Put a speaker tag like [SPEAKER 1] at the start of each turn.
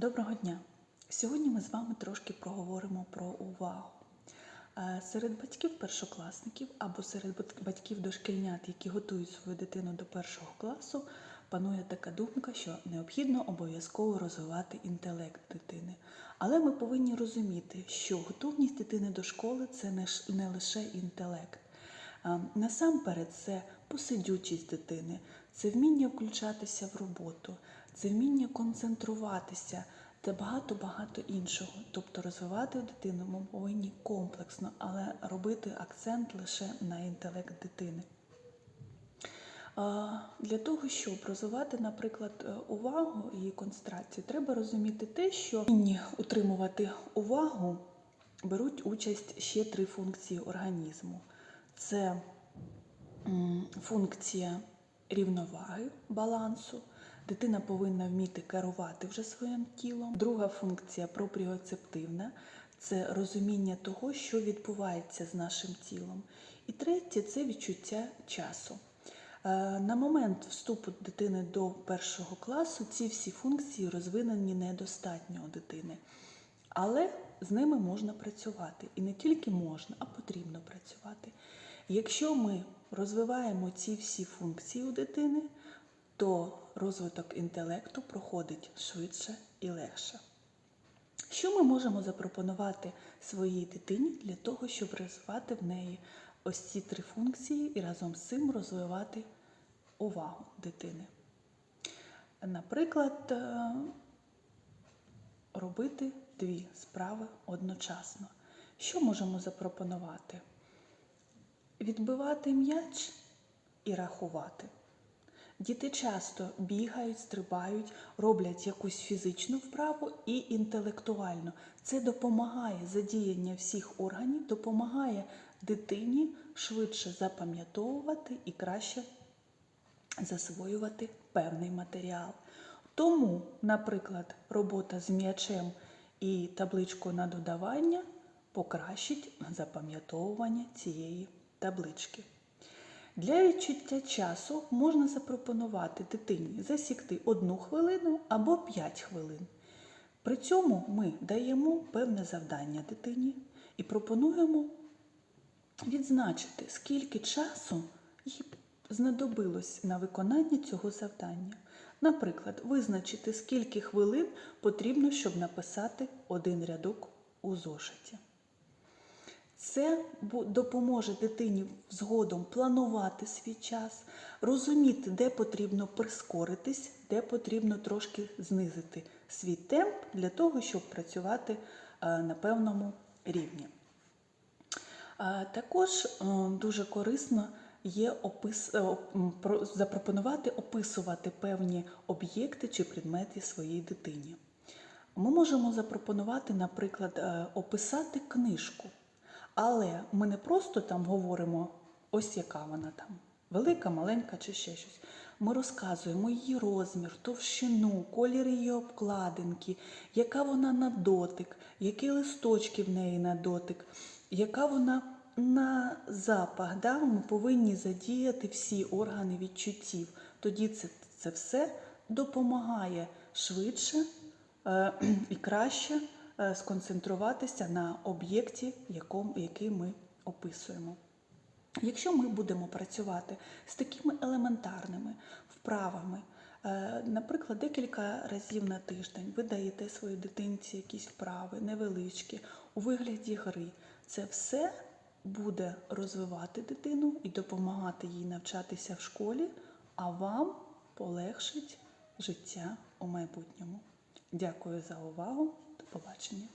[SPEAKER 1] Доброго дня! Сьогодні ми з вами трошки проговоримо про увагу. Е, Серед батьків першокласників або серед батьків дошкільнят, які готують свою дитину до першого класу, панує така думка, що необхідно обов'язково розвивати інтелект дитини. Але ми повинні розуміти, що готовність дитини до школи це не лише інтелект. Насамперед, це посидючість дитини, це вміння включатися в роботу, це вміння концентруватися та багато-багато іншого. Тобто розвивати дитину ми повинні комплексно, але робити акцент лише на інтелект дитини. Для того, щоб розвивати, наприклад, е, увагу і концентрацію, треба розуміти те, що утримувати увагу беруть участь ще три функції організму. Це функція рівноваги, балансу. Дитина повинна вміти керувати вже своїм тілом. Друга функція пропріоцептивна це розуміння того, що відбувається з нашим тілом. І третє це відчуття часу. Е, На момент вступу дитини до першого класу ці всі функції розвинені недостатньо у дитини. Але з ними можна працювати. І не тільки можна, а потрібно працювати. Якщо ми розвиваємо ці всі функції у дитини, то розвиток інтелекту проходить швидше і легше. Що ми можемо запропонувати своїй дитині для того, щоб розвивати в неї ось ці три функції і разом з цим розвивати увагу дитини? Наприклад, е, робити дві справи одночасно. Що можемо запропонувати? Відбивати м'яч і рахувати. Діти часто бігають, стрибають, роблять якусь фізичну вправу і інтелектуальну. Це допомагає задіяння всіх органів, допомагає дитині швидше запам'ятовувати і краще засвоювати певний матеріал. Тому, наприклад, робота з м'ячем і табличкою на додавання покращить запам'ятовування цієї таблички. Для відчуття часу можна запропонувати дитині засікти одну хвилину або 5 хвилин. При цьому ми даємо певне завдання дитині і пропонуємо відзначити, скільки часу їй знадобилось на виконання цього завдання. Наприклад, визначити, скільки хвилин потрібно, щоб написати один рядок у зошиті. Це допоможе дитині згодом планувати свій час, розуміти, де потрібно прискоритись, де потрібно трошки знизити свій темп для того, щоб працювати е, на певному рівні. Також е, дуже корисно є опис, е, запропонувати описувати певні об'єкти чи предмети своїй дитині. Ми можемо запропонувати, наприклад, е, описати книжку, але ми не просто там говоримо, ось яка вона там, велика, маленька чи ще щось. Ми розказуємо її розмір, товщину, колір її обкладинки, яка вона на дотик, які листочки в неї на дотик, яка вона на запах. Да? Ми повинні задіяти всі органи відчуттів. Тоді це, це все допомагає швидше е, і краще е, сконцентруватися на об'єкті, який ми описуємо. Якщо ми будемо працювати з такими елементарними вправами, е, наприклад, декілька разів на тиждень ви даєте своїй дитинці якісь вправи, невеличкі, у вигляді гри, це все буде розвивати дитину і допомагати їй навчатися в школі, а вам полегшить життя у майбутньому. Дякую за увагу. До побачення.